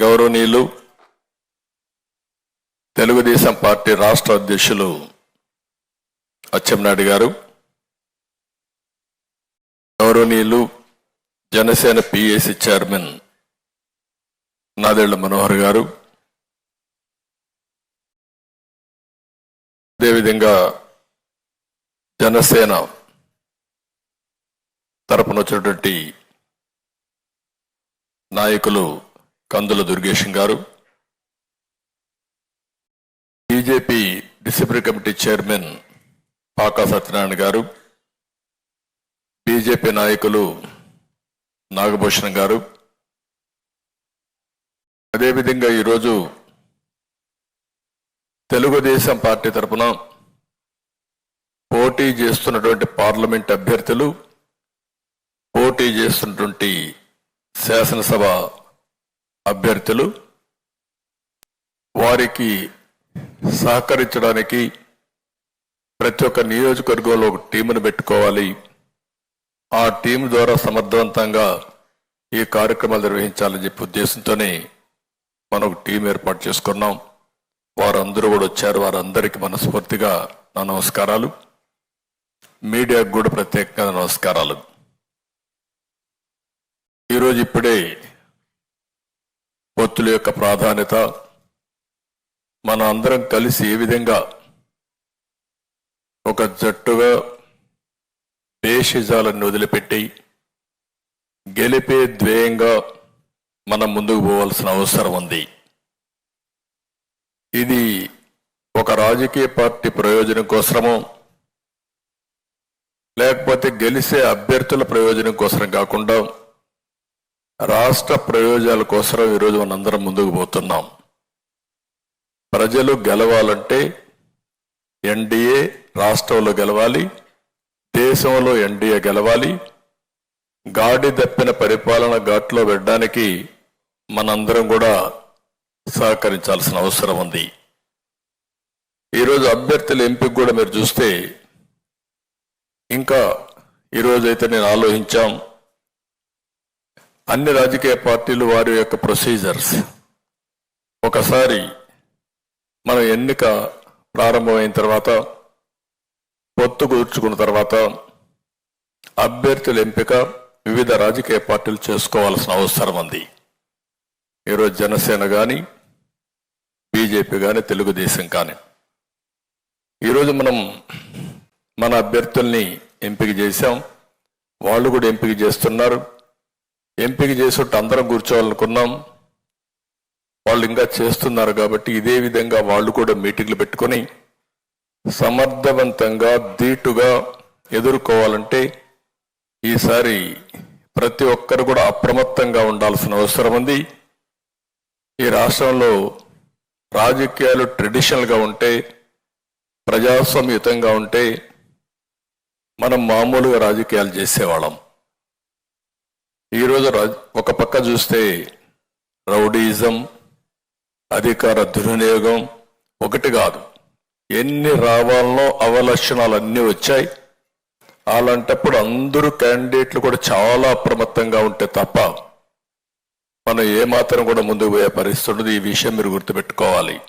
గౌరవనీయులు తెలుగుదేశం పార్టీ రాష్ట్ర అధ్యక్షులు అచ్చెంనాయుడు గారు గౌరవనీయులు జనసేన పిఏసి చైర్మన్ నాదేళ్ళ మనోహర్ గారు. అదేవిధంగా జనసేన తరపున వచ్చినటువంటి నాయకులు Kandula Durgesham garu BJP discipline committee chairman Paka Satyanarayana garu BJP నాయకులు నాగభూషణం గారు. అదేవిధంగా ఈరోజు తెలుగుదేశం పార్టీ తరపున పోటీ చేస్తున్నటువంటి పార్లమెంట్ అభ్యర్థులు పోటీ చేస్తున్నటువంటి శాసనసభ అభ్యర్థులు వారికి సహకరించడానికి ప్రతి ఒక్క నియోజకవర్గంలో ఒక టీమును పెట్టుకోవాలి. ఆ టీం ద్వారా సమర్థవంతంగా ఈ కార్యక్రమాలు నిర్వహించాలని చెప్పి ఉద్దేశంతోనే మనం ఒక టీం ఏర్పాటు చేసుకున్నాం. వారందరూ కూడా వచ్చారు. వారందరికీ మనస్ఫూర్తిగా నా నమస్కారాలు. మీడియాకు కూడా ప్రత్యేకంగా నమస్కారాలు. ఈరోజు ఇప్పుడే పొత్తుల యొక్క ప్రాధాన్యత మన అందరం కలిసి ఏ విధంగా ఒక జట్టుగా భేషజాలను వదిలిపెట్టి గెలిపే ధ్యేయంగా మనం ముందుకు పోవాల్సిన అవసరం ఉంది. ఇది ఒక రాజకీయ పార్టీ ప్రయోజనం కోసమో లేకపోతే గెలిసే అభ్యర్థుల ప్రయోజనం కోసం కాకుండా రాష్ట్ర ప్రయోజనాల కోసం ఈరోజు మనందరం ముందుకు పోతున్నాం. ప్రజలు గెలవాలంటే ఎన్డీఏ రాష్ట్రంలో గెలవాలి దేశంలో ఎన్డీఏ గెలవాలి గాడి దప్పిన పరిపాలన ఘాట్లో పెట్టడానికి మనందరం కూడా సహకరించాల్సిన అవసరం ఉంది. ఈరోజు అభ్యర్థుల ఎంపిక కూడా మీరు చూస్తే ఇంకా ఈరోజైతే నేను ఆలోచించాం. అన్ని రాజకీయ పార్టీలు వారి యొక్క ప్రొసీజర్స్ ఒకసారి మన ఎన్నిక ప్రారంభమైన తర్వాత పొత్తు కుదుర్చుకున్న తర్వాత అభ్యర్థుల ఎంపిక వివిధ రాజకీయ పార్టీలు చేసుకోవాల్సిన అవసరం ఉంది. ఈరోజు జనసేన కానీ బీజేపీ కానీ తెలుగుదేశం కానీ. ఈరోజు మనం మన అభ్యర్థుల్ని ఎంపిక చేశాం. వాళ్ళు కూడా ఎంపిక చేస్తున్నారు. ఎంపిక చేసేట్టు అందరం కూర్చోవాలనుకున్నాం. వాళ్ళు ఇంకా చేస్తున్నారు కాబట్టి ఇదే విధంగా వాళ్ళు కూడా మీటింగ్లు పెట్టుకొని సమర్థవంతంగా ధీటుగా ఎదుర్కోవాలంటే ఈసారి ప్రతి ఒక్కరు కూడా అప్రమత్తంగా ఉండాల్సిన అవసరం ఉంది. ఈ రాష్ట్రంలో రాజకీయాలు ట్రెడిషనల్గా ఉంటే ప్రజాస్వామ్యుతంగా ఉంటే మనం మామూలుగా రాజకీయాలు చేసేవాళ్ళం. ఈరోజు రాజ్- ఒక పక్క చూస్తే రౌడీజం అధికార దుర్వినియోగం ఒకటి కాదు. ఎన్ని రావాలనో అవలక్షణాలు అన్నీ వచ్చాయి. అలాంటప్పుడు అందరూ క్యాండిడేట్లు కూడా చాలా అప్రమత్తంగా ఉంటే తప్ప మనం ఏమాత్రం కూడా ముందుకు పోయే పరిస్థితి ఉండదు. ఈ విషయం మీరు గుర్తుపెట్టుకోవాలి.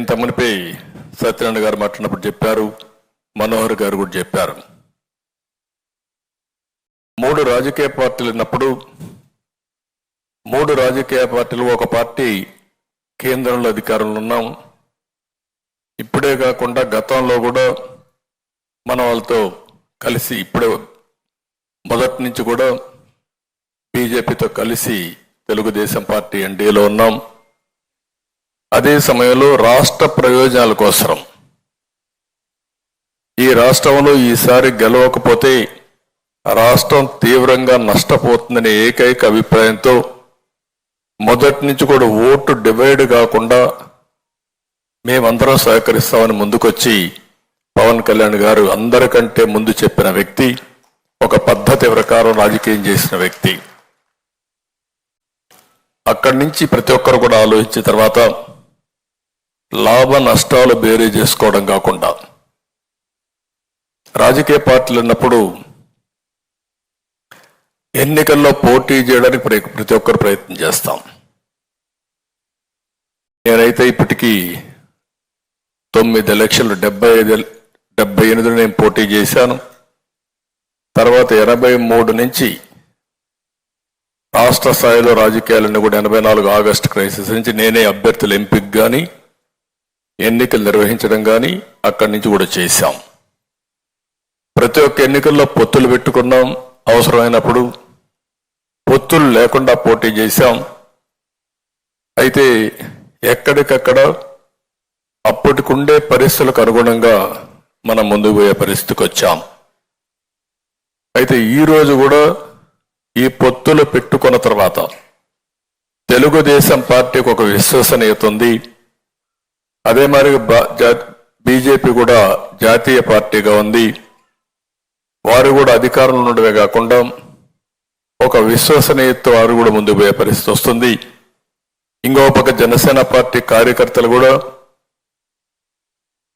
ఇంత మునిపై సత్యనారాయణ గారు మాట్లాడినప్పుడు చెప్పారు మనోహర్ గారు కూడా చెప్పారు. మూడు రాజకీయ పార్టీలు ఉన్నప్పుడు మూడు రాజకీయ పార్టీలు ఒక పార్టీ కేంద్రంలో అధికారంలో ఉన్నాం. ఇప్పుడే కాకుండా గతంలో కూడా మన వాళ్ళతో కలిసి ఇప్పుడే మొదటి నుంచి కూడా బీజేపీతో కలిసి తెలుగుదేశం పార్టీ ఎన్డీఏలో ఉన్నాం. అదే సమయంలో రాష్ట్ర ప్రయోజనాల కోసం ఈ రాష్ట్రంలో ఈసారి గెలవకపోతే రాష్ట్రం తీవ్రంగా నష్టపోతుందనే ఏకైక అభిప్రాయంతో మొదటి నుంచి కూడా ఓటు డివైడ్ కాకుండా మేమందరం సహకరిస్తామని ముందుకొచ్చి పవన్ కళ్యాణ్ గారు అందరికంటే ముందు చెప్పిన వ్యక్తి ఒక పద్ధతి ప్రకారం రాజకీయం చేసిన వ్యక్తి. అక్కడి నుంచి ప్రతి ఒక్కరు కూడా ఆలోచించిన తర్వాత లాభ నష్టాలు బేరీ చేసుకోవడం కాకుండా రాజకీయ పార్టీలు ఉన్నప్పుడు ఎన్నికల్లో పోటీ చేయడానికి ప్రతి ఒక్కరు ప్రయత్నం చేస్తాం. నేనైతే ఇప్పటికీ తొమ్మిది లక్షలు డెబ్బై ఐదు డెబ్బై ఎనిమిది నేను పోటీ చేశాను. తర్వాత ఎనభై మూడు నుంచి రాష్ట్ర స్థాయిలో రాజకీయాలన్నీ కూడా ఎనభై నాలుగు ఆగస్టు క్రైసిస్ నుంచి నేనే అభ్యర్థుల ఎంపిక కానీ ఎన్నికలు నిర్వహించడం కానీ అక్కడి నుంచి కూడా చేశాం. ప్రతి ఒక్క ఎన్నికల్లో పొత్తులు పెట్టుకున్నాం. అవసరమైనప్పుడు పొత్తులు లేకుండా పోటీ చేశాం. అయితే ఎక్కడికక్కడ అప్పటికుండే పరిస్థితులకు అనుగుణంగా మనం ముందుకు పోయే పరిస్థితికి వచ్చాం. అయితే ఈరోజు కూడా ఈ పొత్తులు పెట్టుకున్న తర్వాత తెలుగుదేశం పార్టీకి ఒక విశ్వసనీయత ఉంది. అదే మరి బీజేపీ కూడా జాతీయ పార్టీగా ఉంది. వారు కూడా అధికారంలో ఉండడమే కాకుండా ఒక విశ్వసనీయత వారు కూడా ముందుకు పోయే పరిస్థితి వస్తుంది. ఇంకో పక్క జనసేన పార్టీ కార్యకర్తలు కూడా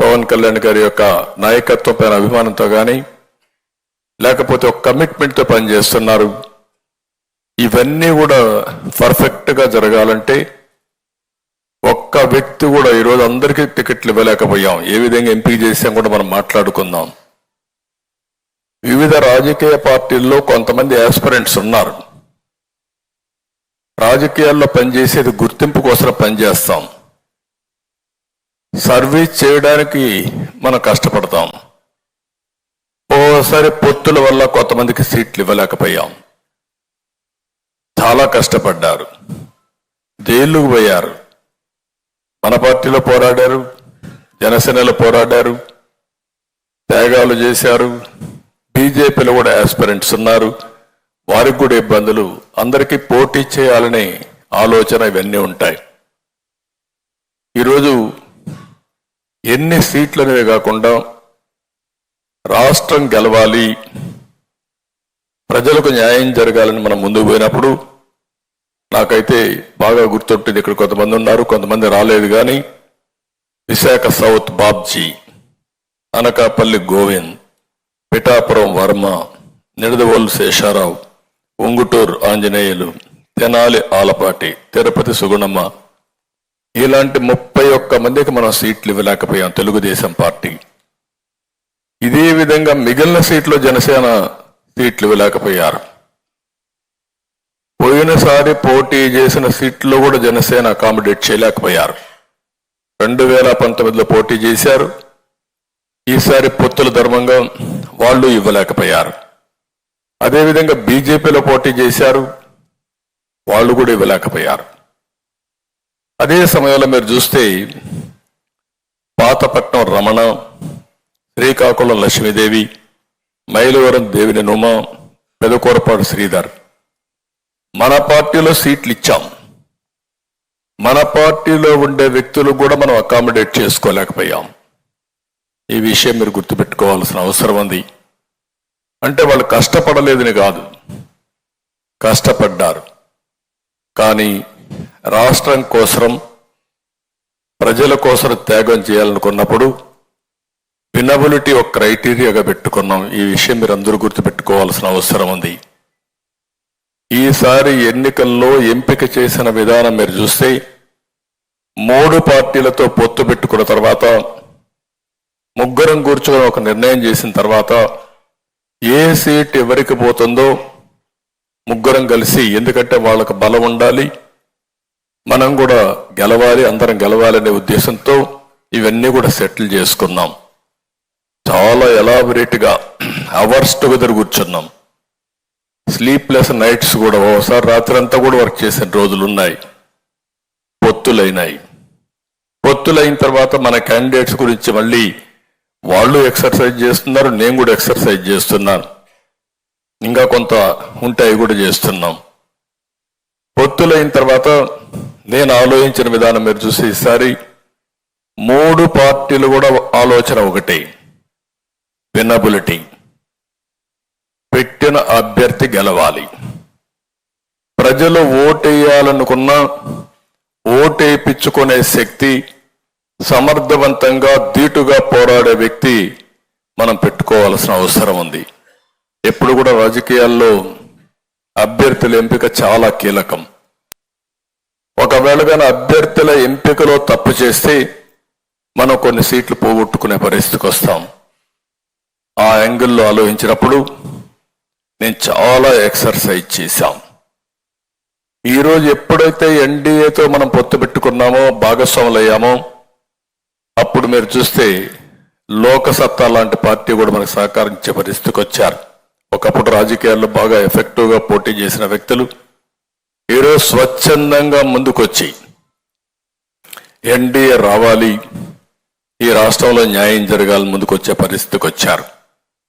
పవన్ కళ్యాణ్ గారి యొక్క నాయకత్వం పైన అభిమానంతో కానీ లేకపోతే ఒక కమిట్మెంట్తో పనిచేస్తున్నారు. ఇవన్నీ కూడా పర్ఫెక్ట్గా జరగాలంటే ఒక్క వ్యక్తి కూడా ఈరోజు అందరికీ టికెట్లు ఇవ్వలేకపోయాం. ఏ విధంగా ఎంపిక చేసాం కూడా మనం మాట్లాడుకుందాం. వివిధ రాజకీయ పార్టీల్లో కొంతమంది యాస్పిరెంట్స్ ఉన్నారు. రాజకీయాల్లో పనిచేసేది గుర్తింపు కోసం పనిచేస్తాం. సర్వీస్ చేయడానికి మనం కష్టపడతాం. ఓసారి పొత్తుల వల్ల కొంతమందికి సీట్లు ఇవ్వలేకపోయాం. చాలా కష్టపడ్డారు. జైలుకు పోయారు. మన పార్టీలో పోరాడారు. జనసేనలో పోరాడారు. త్యాగాలు చేశారు. బీజేపీలో కూడా ఆస్పిరెంట్స్ ఉన్నారు. వారికి కూడా ఇబ్బందులు. అందరికీ పోటీ చేయాలనే ఆలోచన ఇవన్నీ ఉంటాయి. ఈరోజు ఎన్ని సీట్లు అనేవి కాకుండా రాష్ట్రం గెలవాలి ప్రజలకు న్యాయం జరగాలని మనం ముందుకు పోయినప్పుడు నాకైతే బాగా గుర్తుంటుంది ఇక్కడ కొంతమంది ఉన్నారు కొంతమంది రాలేదు కానీ విశాఖ సౌత్ బాబ్జీ అనకాపల్లి గోవింద్ పిఠాపురం వర్మ నిడదవోలు శేషారావు ఉంగుటూరు ఆంజనేయులు తెనాలి ఆలపాటి తిరుపతి సుగుణమ్మ. ఇలాంటి ముప్పై ఒక్క మందికి మనం సీట్లు ఇవ్వలేకపోయాం తెలుగుదేశం పార్టీ. ఇదే విధంగా మిగిలిన సీట్లు జనసేన సీట్లు ఇవ్వలేకపోయారు. పోయినసారి పోటీ చేసిన సీట్లు కూడా జనసేన అకామిడేట్ చేయలేకపోయారు. రెండు వేల పంతొమ్మిదిలో పోటీ చేశారు. ఈసారి పొత్తుల ధర్మంగా వాళ్ళు ఇవ్వలేకపోయారు. అదేవిధంగా బీజేపీలో పోటీ చేశారు. వాళ్ళు కూడా ఇవ్వలేకపోయారు. అదే సమయంలో మీరు చూస్తే పాతపట్నం రమణ శ్రీకాకుళం లక్ష్మీదేవి మైలవరం దేవిని నుమ పెదకూరపాడు శ్రీధర్. మన పార్టీలో సీట్లు ఇచ్చాం. మన పార్టీలో ఉండే వ్యక్తులు కూడా మనం అకామిడేట్ చేసుకోలేకపోయాం. ఈ విషయం మీరు గుర్తుపెట్టుకోవాల్సిన అవసరం ఉంది. అంటే వాళ్ళు కష్టపడలేదని కాదు. కష్టపడ్డారు. కానీ రాష్ట్రం కోసం ప్రజల కోసం త్యాగం చేయాలనుకున్నప్పుడు వినబిలిటీ ఒక క్రైటీరియాగా పెట్టుకున్నాం. ఈ విషయం మీరు అందరూ గుర్తుపెట్టుకోవాల్సిన అవసరం ఉంది. ఈసారి ఎన్నికల్లో ఎంపిక చేసిన విధానం మీరు చూస్తే మూడు పార్టీలతో పొత్తు పెట్టుకున్న తర్వాత ముగ్గురం కూర్చొని ఒక నిర్ణయం చేసిన తర్వాత ఏ సీట్ ఎవరికి పోతుందో ముగ్గురం కలిసి ఎందుకంటే వాళ్ళకు బలం ఉండాలి మనం కూడా గెలవాలి అందరం గెలవాలనే ఉద్దేశంతో ఇవన్నీ కూడా సెటిల్ చేసుకున్నాం. చాలా ఎలాబొరేట్గా అవర్స్ టుగెదర్ కూర్చున్నాం. స్లీప్లెస్ నైట్స్ కూడా ఓసారి రాత్రి అంతా కూడా వర్క్ చేసిన రోజులు ఉన్నాయి పొత్తులైనాయి. పొత్తులైన తర్వాత మన క్యాండిడేట్స్ గురించి మళ్ళీ వాళ్ళు ఎక్సర్సైజ్ చేస్తున్నారు నేను కూడా ఎక్సర్సైజ్ చేస్తున్నాను. ఇంకా కొంత ఉంటాయి కూడా చేస్తున్నాం. పొత్తులైన తర్వాత నేను ఆలోచించిన విధానం మీరు చూసి ఈసారి మూడు పార్టీలు కూడా ఆలోచన ఒకటే. వినబిలిటీ పెట్టిన అభ్యర్థి గెలవాలి. ప్రజలు ఓటేయాలనుకున్న ఓటేపించుకునే శక్తి సమర్థవంతంగా ధీటుగా పోరాడే వ్యక్తి మనం పెట్టుకోవాల్సిన అవసరం ఉంది. ఎప్పుడు కూడా రాజకీయాల్లో అభ్యర్థుల ఎంపిక చాలా కీలకం. ఒకవేళ కానీ అభ్యర్థుల ఎంపికలో తప్పు చేస్తే మనం కొన్ని సీట్లు పోగొట్టుకునే పరిస్థితికి వస్తాం. ఆ యాంగిల్లో ఆలోచించినప్పుడు నేను చాలా ఎక్సర్సైజ్ చేశాం. ఈరోజు ఎప్పుడైతే ఎన్డీఏతో మనం పొత్తు పెట్టుకున్నామో భాగస్వాములు ఇప్పుడు మీరు చూస్తే లోకసత్తా లాంటి పార్టీ కూడా మనకు సహకరించే పరిస్థితికి వచ్చారు. ఒకప్పుడు రాజకీయాల్లో బాగా ఎఫెక్టివ్గా పోటీ చేసిన వ్యక్తులు ఈరోజు స్వచ్ఛందంగా ముందుకొచ్చి ఎన్డీఏ రావాలి ఈ రాష్ట్రంలో న్యాయం జరగాలని ముందుకొచ్చే పరిస్థితికి వచ్చారు.